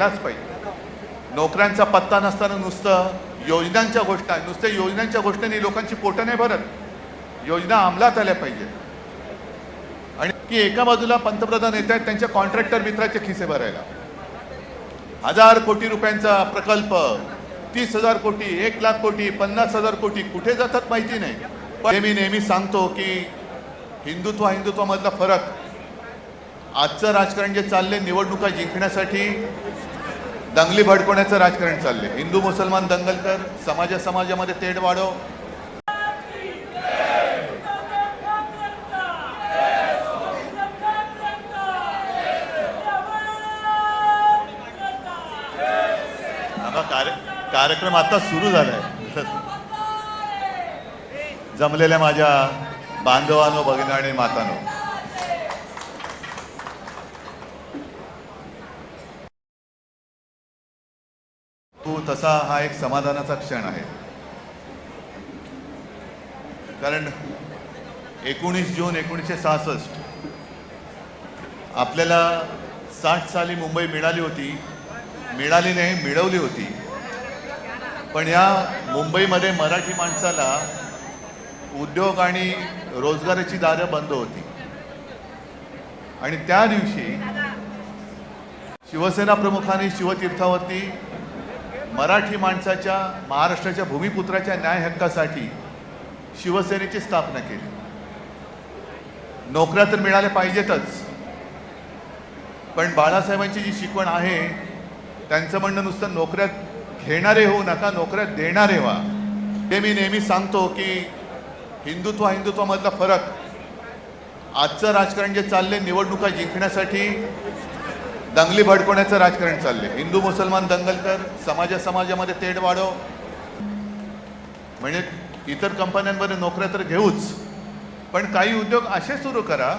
केलाच पाहिजे. नोकऱ्यांचा पत्ता नसताना नुसतं योजनांच्या गोष्टी नुसत्या योजनांच्या गोष्टींनी लोकांची पोटं नाही भरत. योजना अंमलात आल्या पाहिजे. आणि की एका बाजूला पंतप्रधान येत आहेत त्यांच्या कॉन्ट्रॅक्टर मित्राचे खिसे भरायला. हजार कोटी रुपयांचा प्रकल्प तीस हजार कोटी एक लाख कोटी पन्नास हजार कोटी कुठे जातात माहिती नाही. पण मी नेहमी सांगतो की हिंदुत्व हिंदुत्वामधला फरक. आजचं राजकारण जे चालले निवडणुका जिंकण्यासाठी दंगली भडकवण्याचं राजकारण चालले हिंदू मुसलमान दंगलकर समाजा समाजामध्ये तेढ वाढव. कार्य कार्यक्रम आता सुरू झालाय. जमलेल्या माझ्या बांधवानो भगिनी आणि मातानो तो तसा हा एक समाधानाचा क्षण आहे. कारण एकोणीस जून एकोणीसशे सहासष्ट आपल्याला साठ साली मुंबई मिळाली होती मिळाली नाही मिळवली होती. पण या मुंबईमध्ये मराठी माणसाला उद्योग आणि रोजगाराची दारं बंद होती. आणि त्या दिवशी शिवसेना प्रमुखांनी शिवतीर्थावरती मराठी माणसाच्या महाराष्ट्राच्या भूमिपुत्राच्या न्याय हक्कासाठी शिवसेनेची स्थापना केली. नोकऱ्या तर मिळाल्या पाहिजेतच. पण बाळासाहेबांची जी शिकवण आहे त्यांचं म्हणणं नुसतं नोकऱ्यात घेणारे होऊ नका नोकऱ्यात देणारे व्हा. ते मी नेहमी सांगतो की हिंदुत्व हिंदुत्वामधला फरक आजचं राजकारण जे चालले निवडणुका जिंकण्यासाठी दंगली भडकवण्याचं राजकारण चालले हिंदू मुसलमान दंगल तर समाजा समाजामध्ये तेढ वाढव. म्हणजे इतर कंपन्यांमध्ये नोकऱ्या तर घेऊच. पण काही उद्योग असे सुरू करा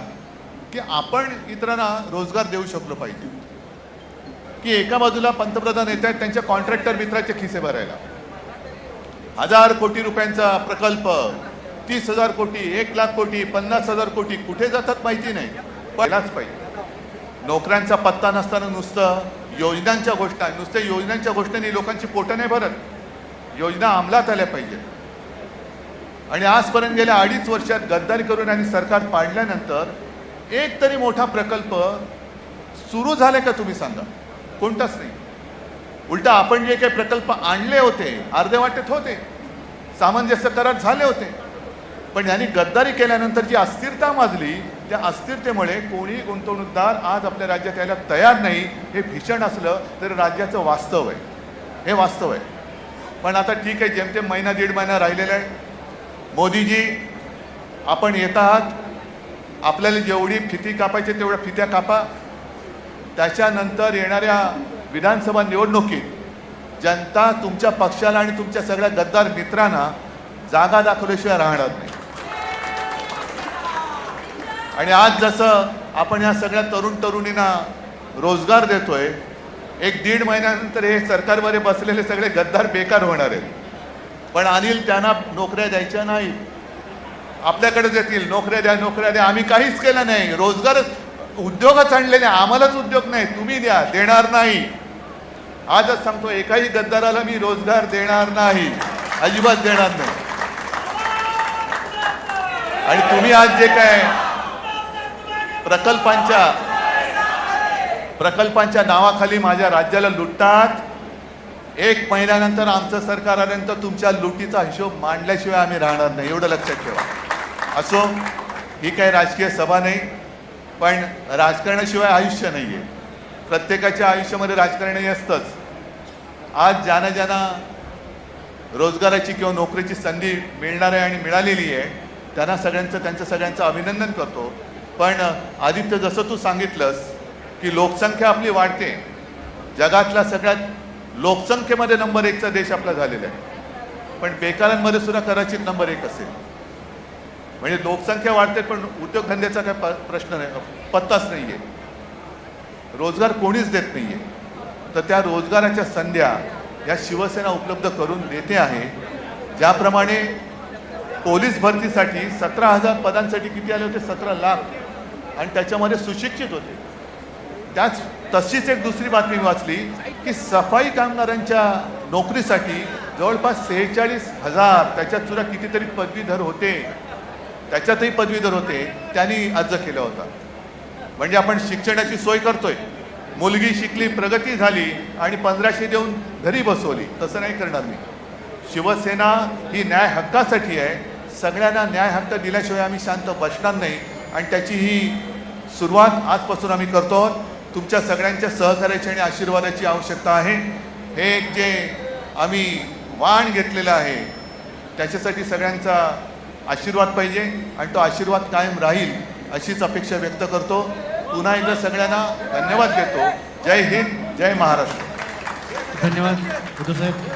की आपण इतरांना रोजगार देऊ शकलो पाहिजे. की एका बाजूला पंतप्रधान येत आहेत त्यांच्या कॉन्ट्रॅक्टर मित्राचे खिसे भरायला. हजार कोटी रुपयांचा प्रकल्प तीस हजार कोटी एक लाख कोटी पन्नास हजार कोटी कुठे जातात माहिती नाही. पहिलाच पाहिजे. नोकऱ्यांचा पत्ता नसताना नुसतं योजनांच्या गोष्टी नुसत्या योजनांच्या गोष्टींनी लोकांची पोटं नाही भरत. योजना अंमलात आल्या पाहिजेत आणि आजपर्यंत गेल्या अडीच वर्षात गद्दारी करून आणि सरकार पाडल्यानंतर एक तरी मोठा प्रकल्प सुरू झाले का तुम्ही सांगा? कोणताच नाही. उलटा आपण जे काही प्रकल्प आणले होते अर्धे वाटेत होते सामंजस्य करार झाले होते पण यांनी गद्दारी केल्यानंतर जी अस्थिरता माजली त्या अस्थिरतेमुळे कोणीही गुंतवणूकदार आज आपल्या राज्यात यायला तयार नाही हे भीषण असलं तर राज्याचं वास्तव आहे. हे वास्तव आहे. पण आता ठीक आहे जेमतेम महिना दीड महिना राहिलेला आहे. मोदीजी आपण येत आहात. आपल्याला जेवढी फिती कापायची तेवढ्या फित्या कापा. त्याच्यानंतर येणाऱ्या विधानसभा निवडणुकीत जनता तुमच्या पक्षाला आणि तुमच्या सगळ्या गद्दार मित्रांना जागा दाखवल्याशिवाय राहणार नाही. आणि आज जसं आपण ह्या सगळ्या तरुण तरुणींना रोजगार देतोय एक दीड महिन्यानंतर हे सरकारमध्ये बसलेले सगळे गद्दार बेकार होणार आहेत. पण अनिल त्यांना नोकऱ्या द्यायच्या नाही आपल्याकडेच येतील नोकऱ्या द्या नोकऱ्या द्या. आम्ही काहीच केलं नाही. रोजगारच उद्योगच आणलेले आम्हालाच उद्योग नाही. तुम्ही द्या. देणार नाही. आजच सांगतो एकाही गद्दाराला मी रोजगार देणार नाही. अजिबात देणार नाही. आणि तुम्ही आज जे काय प्रकल्पांच्या प्रकल्पांच्या नावाखाली माझ्या राज्याला लुटतात. एक महिन्यानंतर आमचं सरकार आल्यानंतर तुमच्या लुटीचा हिशोब मांडल्याशिवाय आम्ही राहणार नाही. एवढं लक्षात ठेवा. असो ही काही राजकीय सभा नाही पण राजकारणाशिवाय आयुष्य नाही आहे प्रत्येकाच्या आयुष्यामध्ये राजकारणही असतंच. आज ज्यांना ज्यांना रोजगाराची किंवा नोकरीची संधी मिळणार आहे आणि मिळालेली आहे त्यांना सगळ्यांचं त्यांचं सगळ्यांचं अभिनंदन करतो. पण आदित्य जसं तू सांगितलंस की लोकसंख्या आपली वाढते जगातला सगळ्यात लोकसंख्येमध्ये नंबर एकचा देश आपला झालेला आहे. पण बेकारांमध्ये सुद्धा कदाचित नंबर एक असेल. म्हणजे लोकसंख्या वाढते पण उद्योगधंद्याचा काय प- प्रश्न नाही पत्ताच नाही आहे रोजगार कोणीच देत नाही आहे तर त्या रोजगाराच्या संध्या या शिवसेना उपलब्ध करून देते आहे ज्याप्रमाणे पोलीस भरतीसाठी सतरा हजार पदांसाठी किती आले होते? सतरा लाख. आणि त्याच्यामध्ये सुशिक्षित होते. त्याच तशीच एक दुसरी बातमी वाचली की सफाई कामगारांच्या नोकरीसाठी जवळपास सेहेचाळीस हजार त्याच्यात सुद्धा कितीतरी पदवीधर होते त्याच्यातही पदवीधर होते त्यांनी अर्ज केला होता. म्हणजे आपण शिक्षणाची सोय करतोय. मुलगी शिकली प्रगती झाली आणि पंधराशे देऊन घरी बसवली. तसं नाही करणार मी. शिवसेना ही न्याय हक्कासाठी आहे. सगळ्यांना न्याय हक्क दिल्याशिवाय आम्ही शांत बसणार नाही. आणि त्याची ही सुरुवात आजपासून आम्ही करतो. आहोत तुमच्या सगळ्यांच्या सहकार्याची आणि आशीर्वादाची आवश्यकता आहे. हे एक जे आम्ही वाण घेतलेलं आहे त्याच्यासाठी सगळ्यांचा आशीर्वाद पाहिजे आणि तो आशीर्वाद कायम राहील अशीच अपेक्षा व्यक्त करतो. पुन्हा एकदा सगळ्यांना धन्यवाद देतो. जय हिंद जय महाराष्ट्र. धन्यवाद साहेब.